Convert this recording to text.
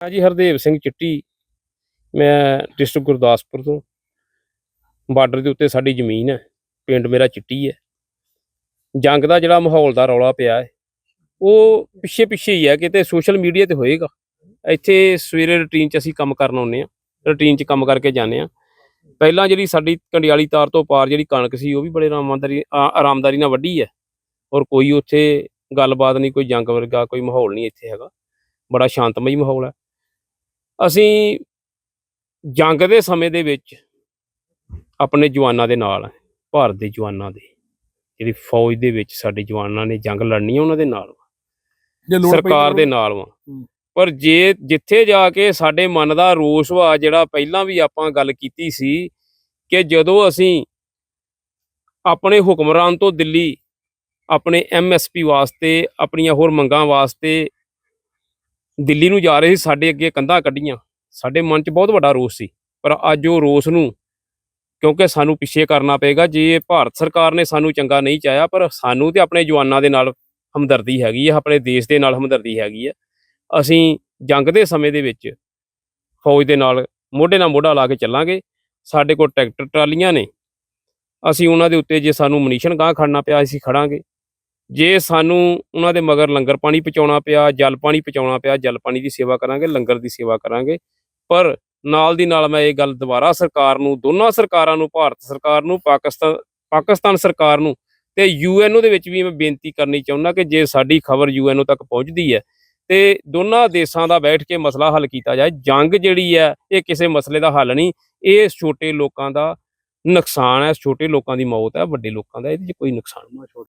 ਹਾਂ ਜੀ, ਹਰਦੇਵ ਸਿੰਘ ਚਿੱਟੀ। ਮੈਂ ਡਿਸਟ੍ਰਿਕਟ ਗੁਰਦਾਸਪੁਰ ਤੋਂ। ਬਾਰਡਰ ਦੇ ਉੱਤੇ ਸਾਡੀ ਜ਼ਮੀਨ ਹੈ। ਪਿੰਡ ਮੇਰਾ ਚਿੱਟੀ ਹੈ। ਜੰਗ ਦਾ ਜਿਹੜਾ ਮਾਹੌਲ ਦਾ ਰੌਲਾ ਪਿਆ ਹੈ, ਉਹ ਪਿੱਛੇ ਪਿੱਛੇ ਹੀ ਹੈ। ਕਿਤੇ ਸੋਸ਼ਲ ਮੀਡੀਆ ਤੇ ਹੋਏਗਾ। ਇੱਥੇ ਸਵੇਰੇ ਰੁਟੀਨ 'ਚ ਅਸੀਂ ਕੰਮ ਕਰਨ ਆਉਂਦੇ ਆ ਰੁਟੀਨ 'ਚ ਕੰਮ ਕਰਕੇ ਜਾਂਦੇ ਆ ਪਹਿਲਾਂ ਜਿਹੜੀ ਸਾਡੀ ਕੰਡਿਆਲੀ ਤਾਰ ਤੋਂ ਪਾਰ ਜਿਹੜੀ ਕਣਕ ਸੀ, ਉਹ ਵੀ ਬੜੇ ਆਰਾਮਦਾਰੀ ਆਰਾਮਦਾਰੀ ਨਾਲ ਵੱਢੀ ਹੈ। ਔਰ ਕੋਈ ਉੱਥੇ ਗੱਲਬਾਤ ਨਹੀਂ, ਕੋਈ ਜੰਗ ਵਰਗਾ ਕੋਈ ਮਾਹੌਲ ਨਹੀਂ ਇੱਥੇ ਹੈਗਾ। ਬੜਾ ਸ਼ਾਂਤਮਈ ਮਾਹੌਲ ਹੈ। ਅਸੀਂ ਜੰਗ ਦੇ ਸਮੇਂ ਦੇ ਵਿੱਚ ਆਪਣੇ ਜਵਾਨਾਂ ਦੇ ਨਾਲ ਭਾਰਤ ਦੇ ਜਵਾਨਾਂ ਦੇ। ਜਿਹੜੀ ਫੌਜ ਦੇ ਵਿੱਚ ਸਾਡੇ ਜਵਾਨਾਂ ਨੇ ਜੰਗ ਲੜਨੀ ਹੈ ਉਹਨਾਂ ਦੇ ਨਾਲ ਸਰਕਾਰ ਦੇ ਨਾਲ ਵਾ। ਪਰ ਜੇ ਜਿੱਥੇ ਜਾ ਕੇ ਸਾਡੇ ਮਨ ਦਾ ਰੋਸ ਵਾ ਜਿਹੜਾ ਪਹਿਲਾਂ ਵੀ ਆਪਾਂ ਗੱਲ ਕੀਤੀ ਸੀ ਕਿ ਜਦੋਂ ਅਸੀਂ ਆਪਣੇ ਹੁਕਮਰਾਨ ਤੋਂ ਦਿੱਲੀ ਆਪਣੇ ਐਮਐਸਪੀ ਵਾਸਤੇ ਆਪਣੀਆਂ ਹੋਰ ਮੰਗਾਂ ਵਾਸਤੇ ਦਿੱਲੀ ਨੂੰ ਜਾ ਰਹੇ ਸੀ, ਸਾਡੇ ਅੱਗੇ ਕੰਧਾਂ ਕੱਢੀਆਂ। ਸਾਡੇ ਮਨ 'ਚ ਬਹੁਤ ਵੱਡਾ ਰੋਸ ਸੀ, ਪਰ ਅੱਜ ਉਹ ਰੋਸ ਨੂੰ ਕਿਉਂਕਿ ਸਾਨੂੰ ਪਿੱਛੇ ਕਰਨਾ ਪਏਗਾ, ਜੇ ਭਾਰਤ ਸਰਕਾਰ ਨੇ ਸਾਨੂੰ ਚੰਗਾ ਨਹੀਂ ਚਾਹਿਆ, ਪਰ ਸਾਨੂੰ ਤੇ ਆਪਣੇ ਜਵਾਨਾਂ ਦੇ ਨਾਲ ਹਮਦਰਦੀ ਹੈਗੀ ਹੈ ਆਪਣੇ ਦੇਸ਼ ਦੇ ਨਾਲ ਹਮਦਰਦੀ ਹੈਗੀ ਹੈ ਅਸੀਂ ਜੰਗ ਦੇ ਸਮੇਂ ਦੇ ਵਿੱਚ ਫੌਜ ਦੇ ਨਾਲ ਮੋਢੇ ਨਾਲ ਮੋਢਾ ਲਾ ਕੇ ਚੱਲਾਂਗੇ। ਸਾਡੇ ਕੋਲ ਟਰੈਕਟਰ ਟਰਾਲੀਆਂ ਨੇ। ਅਸੀਂ ਉਹਨਾਂ ਦੇ ਉੱਤੇ ਜੇ ਸਾਨੂੰ ਮਨੀਸ਼ਨ ਗਾਹ ਖੜਨਾ ਪਿਆ, ਅਸੀਂ ਖੜਾਂਗੇ। ਜੇ ਸਾਨੂੰ ਉਹਨਾਂ ਦੇ ਮਗਰ ਲੰਗਰ ਪਾਣੀ ਪਹੁੰਚਾਉਣਾ ਪਿਆ, ਜਲ ਪਾਣੀ ਪਹੁੰਚਾਉਣਾ ਪਿਆ, ਜਲ ਪਾਣੀ ਦੀ ਸੇਵਾ ਕਰਾਂਗੇ, ਲੰਗਰ ਦੀ ਸੇਵਾ ਕਰਾਂਗੇ, ਪਰ ਨਾਲ ਦੀ ਨਾਲ ਮੈਂ ਇਹ ਗੱਲ ਦੁਬਾਰਾ ਸਰਕਾਰ ਨੂੰ, ਦੋਨਾਂ ਸਰਕਾਰਾਂ ਨੂੰ, ਭਾਰਤ ਸਰਕਾਰ ਨੂੰ, ਪਾਕਿਸਤਾਨ ਪਾਕਿਸਤਾਨ ਸਰਕਾਰ ਨੂੰ ਤੇ ਯੂਐਨਓ ਦੇ ਵਿੱਚ ਵੀ ਮੈਂ ਬੇਨਤੀ ਕਰਨੀ ਚਾਹੁੰਦਾ ਕਿ ਜੇ ਸਾਡੀ ਖਬਰ ਯੂਐਨਓ ਤੱਕ ਪਹੁੰਚਦੀ ਹੈ ਤੇ ਦੋਨਾਂ ਦੇਸ਼ਾਂ ਦਾ ਬੈਠ ਕੇ ਮਸਲਾ ਹੱਲ ਕੀਤਾ ਜਾਏ। ਜੰਗ ਜਿਹੜੀ ਹੈ, ਇਹ ਕਿਸੇ ਮਸਲੇ ਦਾ ਹੱਲ ਨਹੀਂ, ਇਹ ਛੋਟੇ ਲੋਕਾਂ ਦਾ ਨੁਕਸਾਨ ਹੈ, ਛੋਟੇ ਲੋਕਾਂ ਦੀ ਮੌਤ ਹੈ, ਵੱਡੇ ਲੋਕਾਂ ਦਾ, ਇਹਦੇ 'ਚ ਕੋਈ ਨੁਕਸਾਨ ਨਹੀਂ।